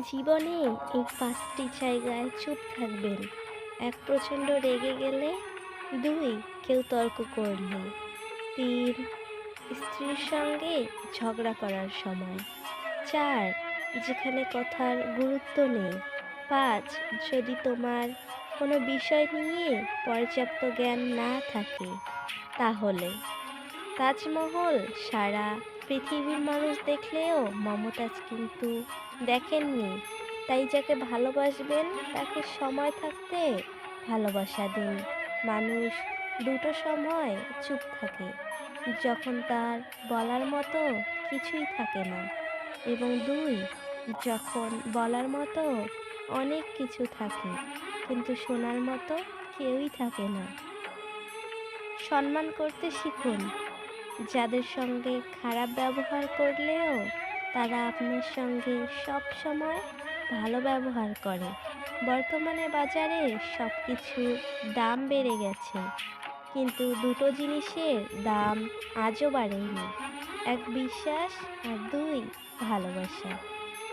জীবনে এই পাঁচটি জায়গায় চুপ থাকবেন। এক প্রচণ্ড রেগে গেলে দুই কেউ তর্ক করলে। তিন, স্ত্রীর সঙ্গে ঝগড়া করার সময়। চার, যেখানে কথার গুরুত্ব নেই। পাঁচ, যদি তোমার কোনো বিষয় নিয়ে পর্যাপ্ত জ্ঞান না থাকে, তাহলে। তাজমহল সারা পৃথিবীর মানুষ দেখলেও মমতাজ কিন্তু দেখেননি। তাই যাকে ভালোবাসবেন, তাকে সময় থাকতে ভালোবাসা দিন। মানুষ দুটো সময় চুপ থাকে, যখন তার বলার মতো কিছুই থাকে না। এবং দুই, যখন বলার মতো অনেক কিছু থাকে, কিন্তু শোনার মতো কেউই থাকে না। সম্মান করতে শিখুন। যাদের সঙ্গে খারাপ ব্যবহার করলেও তারা আপনার সঙ্গে সব সময় ভালো ব্যবহার করে। বর্তমানে বাজারে সব কিছুর দাম বেড়ে গেছে, কিন্তু দুটো জিনিসের দাম আজও বাড়েনি, এক বিশ্বাস আর দুই ভালোবাসা।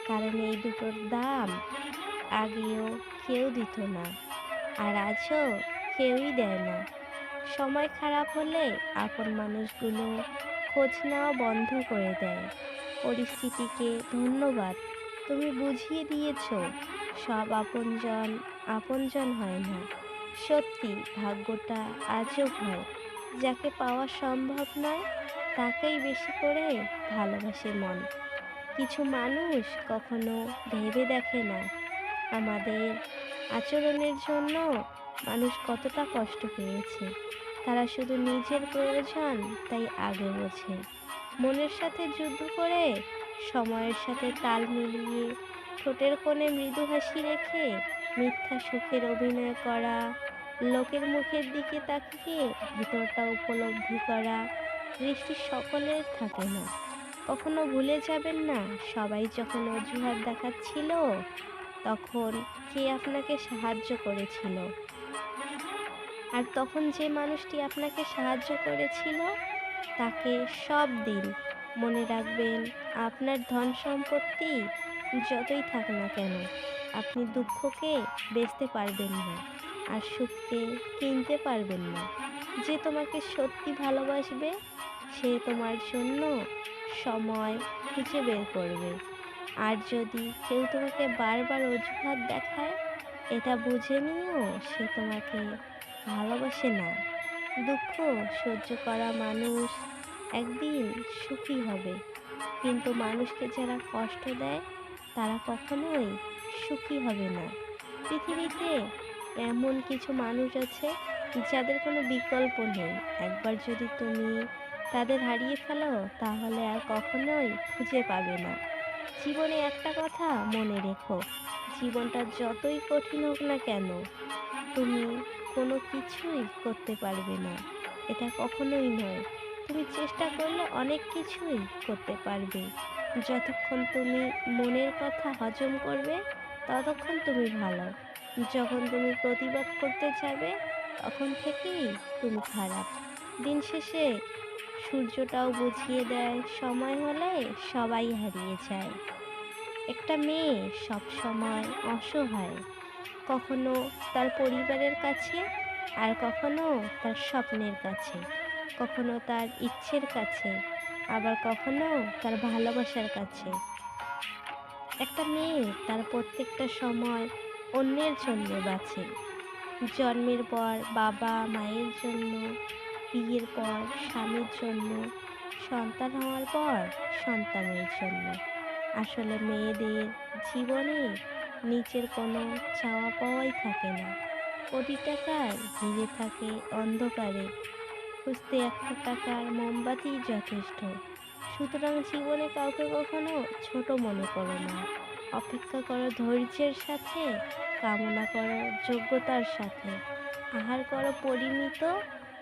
কারণ এই দুটোর দাম আগেও কেউ দিত না, আর আজও কেউই দেয় না। সময় খারাপ হলে আপন মানুষগুলো খোঁজ নেওয়া বন্ধ করে দেয়। পরিস্থিতিকে ধন্যবাদ। তুমি বুঝিয়ে দিয়েছ, সব আপনজন আপনজন হয় না। সত্যি, ভাগ্যটা আজব হয় যাকে পাওয়া সম্ভব নয়, তাকেই বেশি করে ভালোবাসে মন। কিছু মানুষ কখনো ভেবে দেখে না। আমাদের আচরণের জন্য মানুষ কতটা কষ্ট পেয়েছে। তারা শুধু নিজের প্রয়োজন, তাই আগে বোঝে। মনের সাথে যুদ্ধ করে, সময়ের সাথে তাল মিলিয়ে, ঠোঁটের কোণে মৃদু হাসি রেখে, মিথ্যা সুখের অভিনয় করা, লোকের মুখের দিকে তাকিয়ে ভিতরটা উপলব্ধি করা দৃষ্টি সকলের থাকে না। কখনো ভুলে যাবেন না, সবাই যখন অজুহাত দেখাচ্ছিল, তখন কে আপনাকে সাহায্য করেছিল? আর তখন যে মানুষটি আপনাকে সাহায্য করেছিল, তাকে সব দিন মনে রাখবেন, আপনার ধন সম্পত্তি যতই থাক না কেন, আপনি দুঃখকে বেচতে পারবেন না আর সুখকে কিনতে পারবেন না। যে তোমাকে সত্যি ভালোবাসবে, সে তোমার জন্য সময় খুঁজে বের করবে। আর যদি কেউ তোমাকে বারবার অজুহাত দেখায়, এটা বুঝে নিও সে তোমাকে ভালোবাসে না। দুঃখ সহ্য করা মানুষ একদিন সুখী হবে। কিন্তু মানুষকে যারা কষ্ট দেয়, তারা কখনোই সুখী হবে না। পৃথিবীতে এমন কিছু মানুষ আছে যাদের কোনো বিকল্প নেই। একবার যদি তুমি তাদের হারিয়ে ফেলো, তাহলে আর কখনোই খুঁজে পাবে না। জীবনে একটা কথা মনে রেখো, জীবনটা যতই কঠিন হোক না কেন, তুমি কোনো কিছুই করতে পারবে না। এটা কখনোই নয়। তুমি চেষ্টা করলে অনেক কিছুই করতে পারবে। যতক্ষণ তুমি মনের কথা হজম করবে, ততক্ষণ তুমি ভালো। যখন তুমি প্রতিবাদ করতে যাবে, তখন থেকেই তুমি খারাপ। দিন শেষে সূর্যটাও বুঝিয়ে দেয়, সময় হলে সবাই হারিয়ে যায়। একটা মেয়ে সব সময় অসহায়। কখনো তার পরিবারের কাছে আর কখনো তার স্বপ্নের কাছে। কখনো তার ইচ্ছের কাছে, আবার কখনো তার ভালোবাসার কাছে। একটা মেয়ে তার প্রত্যেকটা সময় অন্যের জন্য বাঁচে। জন্মের পর বাবা, মায়ের জন্য, বিয়ের পর স্বামীর জন্য, সন্তান হওয়ার পর সন্তানের জন্য। আসলে মেয়েদের জীবনে নিচের কোনো ছাওয়া পাওয়াই থাকে না। কোটি টাকার ঘিরে থাকে অন্ধকারে। খুঁজতে একটা টাকার মোমবাতি যথেষ্ট। সুতরাং জীবনে কাউকে কখনো ছোট মনে করো না। অপেক্ষা করো ধৈর্যের সাথে, কামনা করো যোগ্যতার সাথে। আহার করো পরিমিত,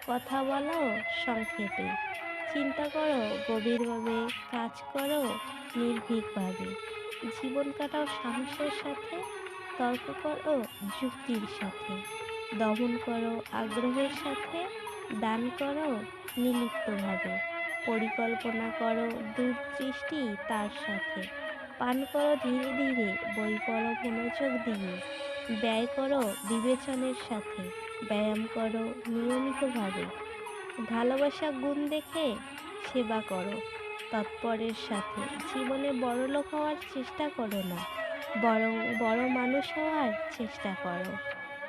কথা বলো সংক্ষেপে। চিন্তা করো গভীরভাবে, কাজ করো নির্ভীকভাবে। জীবন কাটাও সাহসের সাথে, তর্ক করো যুক্তির সাথে, দমন করো আগ্রহের সাথে, দান করো নিলিপ্তভাবে পরিকল্পনা করো দূরদৃষ্টি তার সাথে, পান করো ধীরে ধীরে বই পড়ো মনোযোগ দিয়ে, ব্যয় করো বিবেচনের সাথে, ব্যায়াম করো নিয়মিতভাবে, ভালোবাসা গুণ দেখে সেবা করো। তৎপরের সাথে। জীবনে বড়লোক হওয়ার চেষ্টা করো না, বরং বড় মানুষ হওয়ার চেষ্টা করো।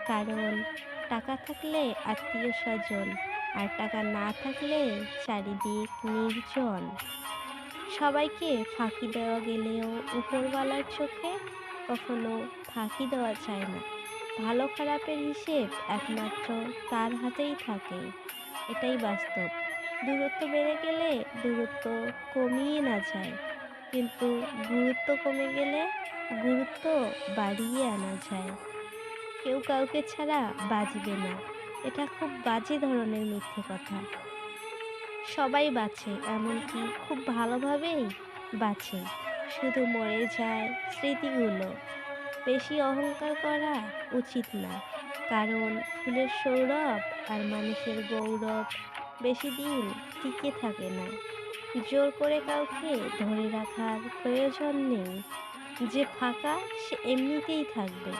কারণ টাকা থাকলে আত্মীয় স্বজন, আর টাকা না থাকলে চারিদিক নির্জন। সবাইকে ফাঁকি দেওয়া গেলেও উপরওয়ালার চোখে কখনো ফাঁকি দেওয়া যায় না। ভালো খারাপের হিসেব একমাত্র তার হাতেই থাকে। এটাই বাস্তব। দূরত্ব বেড়ে গেলে দূরত্ব কমিয়ে না যায়। কিন্তু গুরুত্ব কমে গেলে গুরুত্ব বাড়িয়ে আনা যায়। কেউ কাউকে ছাড়া বাঁচবে না। এটা খুব বাজে ধরনের মিথ্যে কথা। সবাই বাঁচে, এমনকি খুব ভালোভাবেই বাঁচে। শুধু মরে যায় স্মৃতিগুলো। বেশি অহংকার করা উচিত না। কারণ ফুলের সৌরভ আর মানুষের গৌরব বেশি দিন টিকে থাকে না। জোর করে কাউকে ধরে রাখার প্রয়োজন নেই। যে ফাঁকা, সে এমনিতেই থাকবে।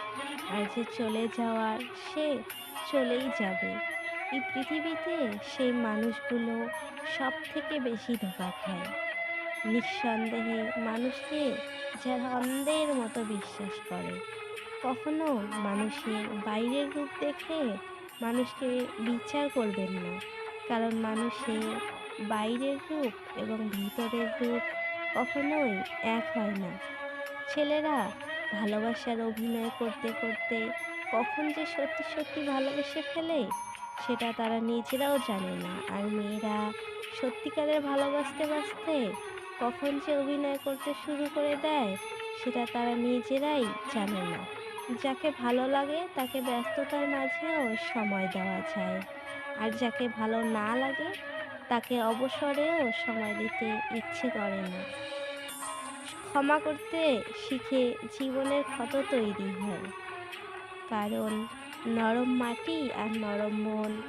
আর যে চলে যাওয়ার, সে চলেই যাবে। এই পৃথিবীতে সেই মানুষগুলো সব থেকে বেশি ধোকা খায়। নিঃসন্দেহে মানুষকে যারা অন্ধের মতো বিশ্বাস করে। কখনো মানুষের বাইরের রূপ দেখে মানুষকে বিচার করবেন না। কারণ মানুষের বাইরের রূপ এবং ভিতরের রূপ কখনোই এক হয় না। ছেলেরা ভালোবাসার অভিনয় করতে করতে কখন যে সত্যি সত্যি ভালোবেসে ফেলে, সেটা তারা নিজেরাও জানে না। আর মেয়েরা সত্যিকারের ভালোবাসতে বাসতে কখন যে অভিনয় করতে শুরু করে দেয়, সেটা তারা নিজেরাই জানে না। যাকে ভালো লাগে তাকে ব্যস্ততার মাঝেও সময় দেওয়া যায়। আর যাকে ভালো না লাগে, তাকে অবসরেও সময় দিতে ইচ্ছে করে না। ক্ষমা করতে শিখে জীবনের ক্ষত তৈরি হয়। কারণ নরম মাটি আর নরম মন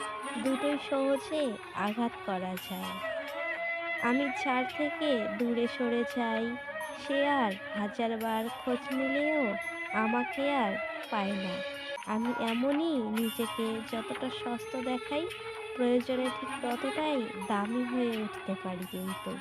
দুটোই সহজে আঘাত করা যায়। আমি যার থেকে দূরে সরে যাই, সে আর হাজারবার খোঁজ নিলেও আমাকে আর পায় না। আমি এমনই নিজেকে যতটা সস্তা দেখাই প্রয়োজনে ঠিক ততটাই দামি হয়ে উঠতে পারি কিন্তু।